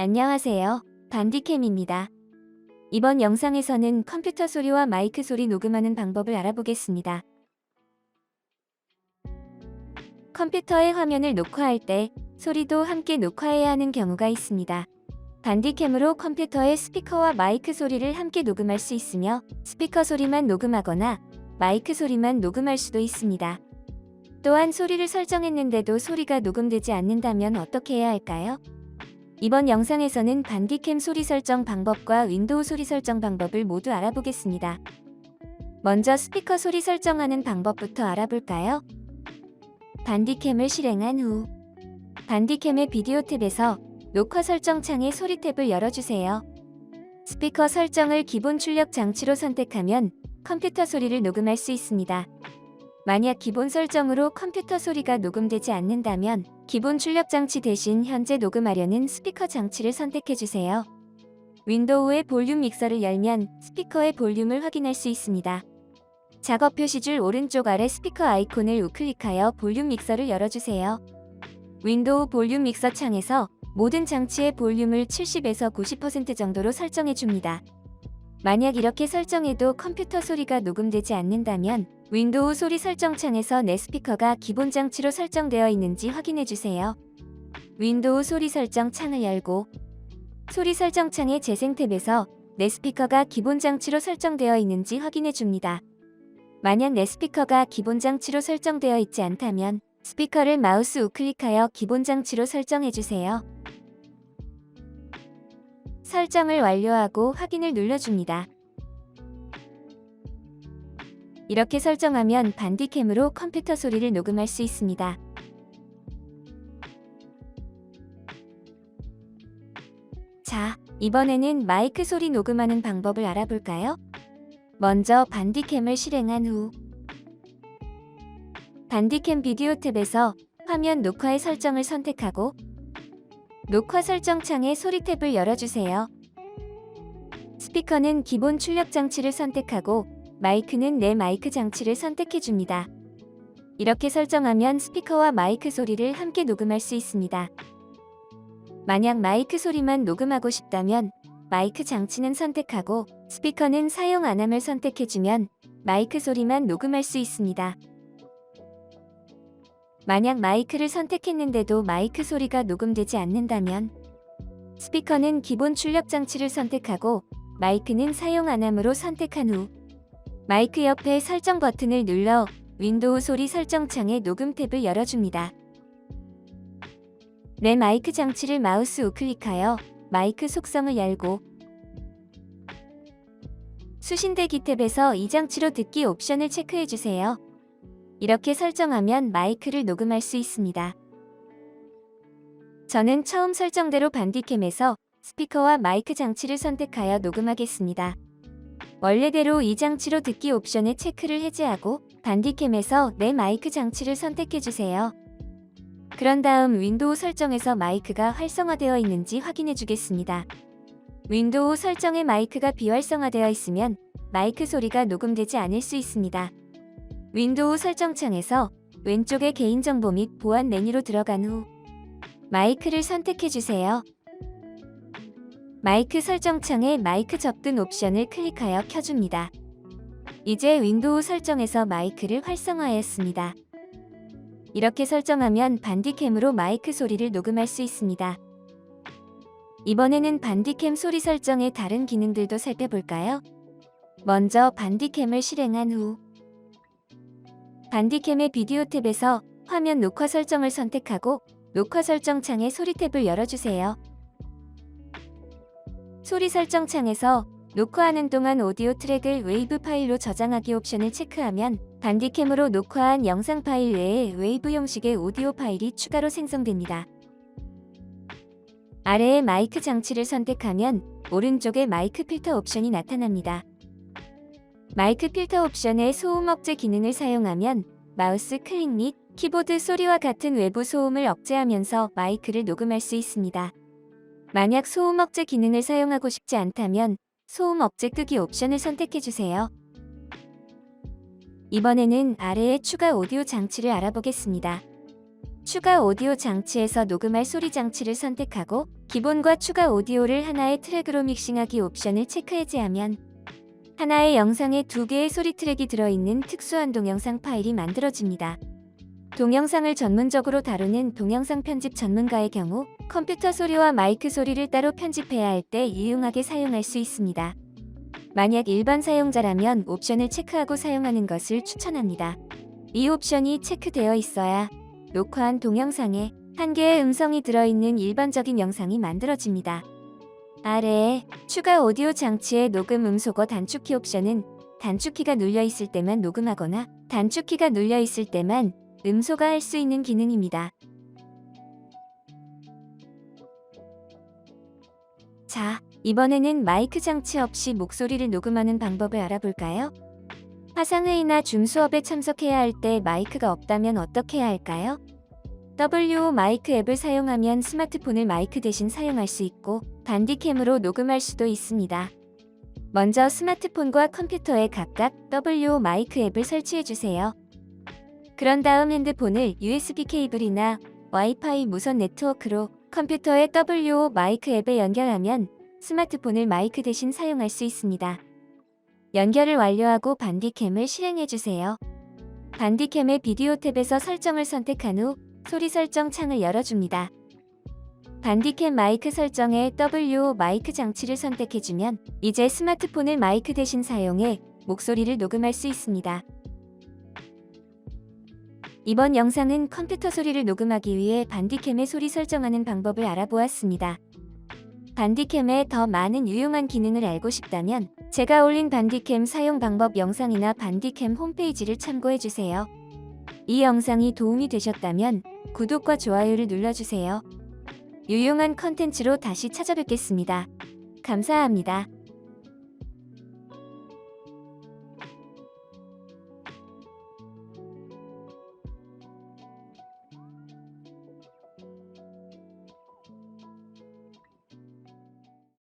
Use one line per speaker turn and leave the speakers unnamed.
안녕하세요. 반디캠입니다. 이번 영상에서는 컴퓨터 소리와 마이크 소리 녹음하는 방법을 알아보겠습니다. 컴퓨터의 화면을 녹화할 때 소리도 함께 녹화해야 하는 경우가 있습니다. 반디캠으로 컴퓨터의 스피커와 마이크 소리를 함께 녹음할 수 있으며 스피커 소리만 녹음하거나 마이크 소리만 녹음할 수도 있습니다. 또한 소리를 설정했는데도 소리가 녹음되지 않는다면 어떻게 해야 할까요? 이번 영상에서는 반디캠 소리 설정 방법과 윈도우 소리 설정 방법을 모두 알아보겠습니다. 먼저 스피커 소리 설정하는 방법부터 알아볼까요? 반디캠을 실행한 후 반디캠의 비디오 탭에서 녹화 설정 창의 소리 탭을 열어주세요. 스피커 설정을 기본 출력 장치로 선택하면 컴퓨터 소리를 녹음할 수 있습니다. 만약 기본 설정으로 컴퓨터 소리가 녹음되지 않는다면 기본 출력 장치 대신 현재 녹음하려는 스피커 장치를 선택해 주세요. 윈도우의 볼륨 믹서를 열면 스피커의 볼륨을 확인할 수 있습니다. 작업 표시줄 오른쪽 아래 스피커 아이콘을 우클릭하여 볼륨 믹서를 열어주세요. 윈도우 볼륨 믹서 창에서 모든 장치의 볼륨을 70에서 90% 정도로 설정해 줍니다. 만약 이렇게 설정해도 컴퓨터 소리가 녹음되지 않는다면 윈도우 소리 설정 창에서 내 스피커가 기본 장치로 설정되어 있는지 확인해 주세요. 윈도우 소리 설정 창을 열고 소리 설정 창의 재생 탭에서 내 스피커가 기본 장치로 설정되어 있는지 확인해 줍니다. 만약 내 스피커가 기본 장치로 설정되어 있지 않다면 스피커를 마우스 우클릭하여 기본 장치로 설정해 주세요. 설정을 완료하고 확인을 눌러줍니다. 이렇게 설정하면 반디캠으로 컴퓨터 소리를 녹음할 수 있습니다. 자, 이번에는 마이크 소리 녹음하는 방법을 알아볼까요? 먼저 반디캠을 실행한 후 반디캠 비디오 탭에서 화면 녹화의 설정을 선택하고 녹화 설정 창의 소리 탭을 열어주세요. 스피커는 기본 출력 장치를 선택하고 마이크는 내 마이크 장치를 선택해 줍니다. 이렇게 설정하면 스피커와 마이크 소리를 함께 녹음할 수 있습니다. 만약 마이크 소리만 녹음하고 싶다면 마이크 장치는 선택하고 스피커는 사용 안 함을 선택해 주면 마이크 소리만 녹음할 수 있습니다. 만약 마이크를 선택했는데도 마이크 소리가 녹음되지 않는다면 스피커는 기본 출력 장치를 선택하고 마이크는 사용 안 함으로 선택한 후 마이크 옆에 설정 버튼을 눌러 윈도우 소리 설정 창의 녹음 탭을 열어줍니다. 내 마이크 장치를 마우스 우클릭하여 마이크 속성을 열고 수신대기 탭에서 이 장치로 듣기 옵션을 체크해 주세요. 이렇게 설정하면 마이크를 녹음할 수 있습니다. 저는 처음 설정대로 반디캠에서 스피커와 마이크 장치를 선택하여 녹음하겠습니다. 원래대로 이 장치로 듣기 옵션의 체크를 해제하고 반디캠에서 내 마이크 장치를 선택해 주세요. 그런 다음 윈도우 설정에서 마이크가 활성화되어 있는지 확인해 주겠습니다. 윈도우 설정에 마이크가 비활성화되어 있으면 마이크 소리가 녹음되지 않을 수 있습니다. 윈도우 설정 창에서 왼쪽의 개인정보 및 보안 메뉴로 들어간 후 마이크를 선택해 주세요. 마이크 설정 창에 마이크 접근 옵션을 클릭하여 켜줍니다. 이제 윈도우 설정에서 마이크를 활성화했습니다. 이렇게 설정하면 반디캠으로 마이크 소리를 녹음할 수 있습니다. 이번에는 반디캠 소리 설정의 다른 기능들도 살펴볼까요? 먼저 반디캠을 실행한 후 반디캠의 비디오 탭에서 화면 녹화 설정을 선택하고 녹화 설정 창의 소리 탭을 열어주세요. 소리 설정 창에서 녹화하는 동안 오디오 트랙을 웨이브 파일로 저장하기 옵션을 체크하면 반디캠으로 녹화한 영상 파일 외에 웨이브 형식의 오디오 파일이 추가로 생성됩니다. 아래의 마이크 장치를 선택하면 오른쪽에 마이크 필터 옵션이 나타납니다. 마이크 필터 옵션의 소음 억제 기능을 사용하면 마우스 클릭 및 키보드 소리와 같은 외부 소음을 억제하면서 마이크를 녹음할 수 있습니다. 만약 소음 억제 기능을 사용하고 싶지 않다면 소음 억제 끄기 옵션을 선택해 주세요. 이번에는 아래의 추가 오디오 장치를 알아보겠습니다. 추가 오디오 장치에서 녹음할 소리 장치를 선택하고 기본과 추가 오디오를 하나의 트랙으로 믹싱하기 옵션을 체크 해제하면 하나의 영상에 두 개의 소리 트랙이 들어있는 특수한 동영상 파일이 만들어집니다. 동영상을 전문적으로 다루는 동영상 편집 전문가의 경우 컴퓨터 소리와 마이크 소리를 따로 편집해야 할 때 유용하게 사용할 수 있습니다. 만약 일반 사용자라면 옵션을 체크하고 사용하는 것을 추천합니다. 이 옵션이 체크되어 있어야 녹화한 동영상에 한 개의 음성이 들어있는 일반적인 영상이 만들어집니다. 아래에 추가 오디오 장치의 녹음 음소거 단축키 옵션은 단축키가 눌려 있을 때만 녹음하거나 단축키가 눌려 있을 때만 음소가 할수 있는 기능입니다. 자, 이번에는 마이크 장치 없이 목소리를 녹음하는 방법을 알아볼까요? 화상회의나 줌 수업에 참석해야 할 때 마이크가 없다면 어떻게 해야 할까요? WO 마이크 앱을 사용하면 스마트폰을 마이크 대신 사용할 수 있고 반디캠으로 녹음할 수도 있습니다. 먼저 스마트폰과 컴퓨터에 각각 WO 마이크 앱을 설치해 주세요. 그런 다음 핸드폰을 USB 케이블이나 와이파이 무선 네트워크로 컴퓨터의 WO 마이크 앱에 연결하면 스마트폰을 마이크 대신 사용할 수 있습니다. 연결을 완료하고 반디캠을 실행해 주세요. 반디캠의 비디오 탭에서 설정을 선택한 후 소리 설정 창을 열어줍니다. 반디캠 마이크 설정에 WO 마이크 장치를 선택해주면 이제 스마트폰을 마이크 대신 사용해 목소리를 녹음할 수 있습니다. 이번 영상은 컴퓨터 소리를 녹음하기 위해 반디캠의 소리 설정하는 방법을 알아보았습니다. 반디캠의 더 많은 유용한 기능을 알고 싶다면 제가 올린 반디캠 사용 방법 영상이나 반디캠 홈페이지를 참고해주세요. 이 영상이 도움이 되셨다면 구독과 좋아요를 눌러주세요. 유용한 컨텐츠로 다시 찾아뵙겠습니다. 감사합니다.